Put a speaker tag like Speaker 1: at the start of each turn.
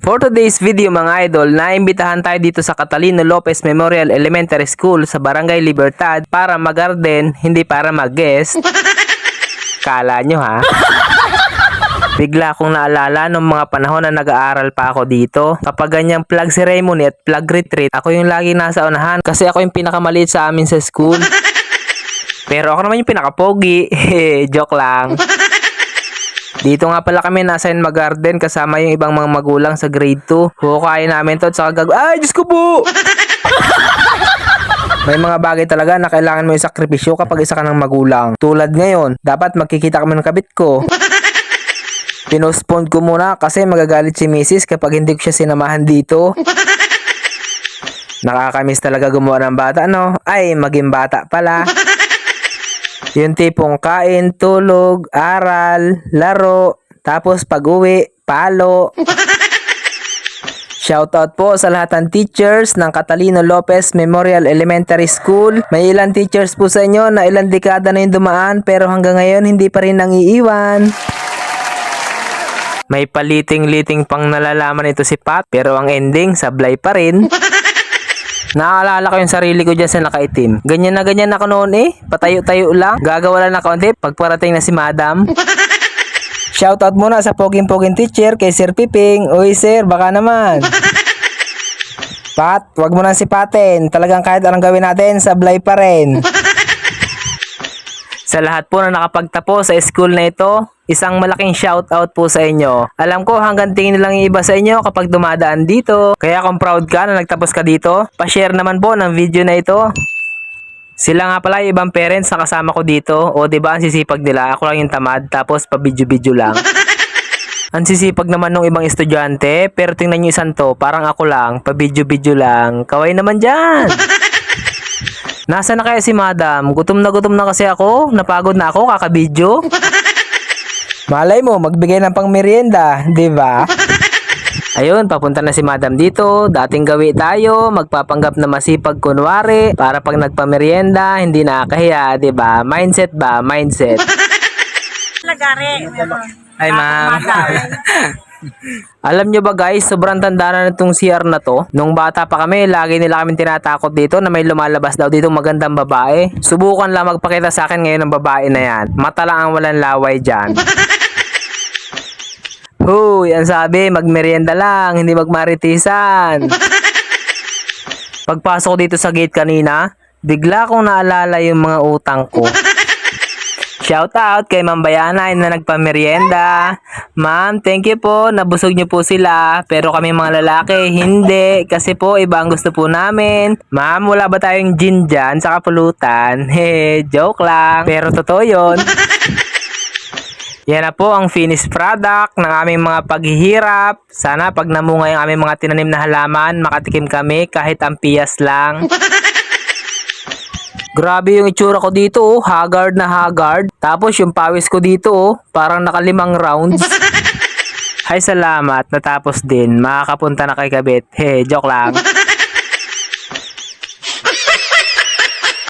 Speaker 1: For today's video mga idol, naimbitahan tayo dito sa Catalino Lopez Memorial Elementary School sa Barangay Libertad para mag-garden, hindi para mag-guest. Kala nyo ha? Bigla kong naalala nung mga panahon na nag-aaral pa ako dito. Kapag ganyang flag ceremony at flag retreat, ako yung lagi nasa unahan kasi ako yung pinakamaliit sa amin sa school. Pero ako naman yung pinakapogi. Joke lang. Dito nga pala kami nasa mag-garden kasama yung ibang mga magulang sa grade 2. Hukayin namin to at saka gag... Ay, Diyos ko po! May mga bagay talaga na kailangan mo isakripisyo kapag isa ka ng magulang. Tulad ngayon, dapat magkikita kami ng kabit ko. Pinospond ko muna kasi magagalit si Mrs. kapag hindi ko siya sinamahan dito. Nakakamiss talaga gumawa ng bata, no? Ay, maging bata pala. Yung tipong kain, tulog, aral, laro, tapos pag-uwi, palo. Shoutout po sa lahat ng teachers ng Catalino Lopez Memorial Elementary School. May ilan teachers po sa inyo na ilang dekada na yung dumaan pero hanggang ngayon hindi pa rin nangiiwan. May paliting-liting pang nalalaman ito si Pat pero ang ending sablay pa rin. Naalala ko yung sarili ko dyan sa nakaitim. Ganyan na ganyan ako noon eh. Patayo-tayo lang. Gagawa lang na kaunti pagparating na si madam. Shoutout muna sa poging-poging teacher kay Sir Piping. Uy sir, baka naman. Pat, wag mo nang sipatin. Talagang kahit anong gawin natin, sablay pa rin. Sa lahat po na nakapagtapos sa school na ito, isang malaking shoutout po sa inyo. Alam ko hanggang tingin lang yung iba sa inyo kapag dumadaan dito. Kaya kung proud ka na nagtapos ka dito, pa-share naman po ng video na ito. Sila nga pala yung ibang parents na kasama ko dito. O 'di ba ang sisipag nila? Ako lang yung tamad tapos pa-video-video lang. Ang sisipag naman ng ibang estudyante, pero tingnan nyo isang to, parang ako lang, pa-video-video lang. Kaway naman dyan! Nasa na kaya si madam? Gutom na gutom na kasi ako. Napagod na ako kakabidyo. Malay mo, magbigay ng pang merienda, di ba? Ayun, papunta na si madam dito. Dating gawi tayo, magpapanggap na masipag kunwari para pag nagpamerienda, hindi nakakahiya, di ba? Mindset ba? Mindset.
Speaker 2: Lagari.
Speaker 1: Ay, ma'am. Alam nyo ba guys, sobrang tanda na itong CR na to. Nung bata pa kami, lagi nila kami tinatakot dito na may lumalabas daw dito magandang babae. Subukan lang magpakita sa akin ngayon ng babae na yan. Mata lang ang walang laway dyan. Huy, ang sabi, magmerienda lang, hindi magmaritisan. Pagpasok dito sa gate kanina, bigla kong naalala yung mga utang ko. Shout out kay Ma'am Bayanay na nagpamerienda. Ma'am, thank you po. Nabusog niyo po sila. Pero kami mga lalaki, hindi. Kasi po, iba ang gusto po namin. Ma'am, wala ba tayong gin dyan sa kapulutan? He, joke lang. Pero totoo yun. Yan na po ang finished product ng aming mga paghihirap. Sana pag namunga yung aming mga tinanim na halaman, makatikim kami kahit ang piyas lang. Grabe yung itsura ko dito, oh. haggard na haggard. Tapos yung pawis ko dito, oh, parang nakalimang rounds. Hay salamat, natapos din. Makakapunta na kay Kabit. He, joke lang.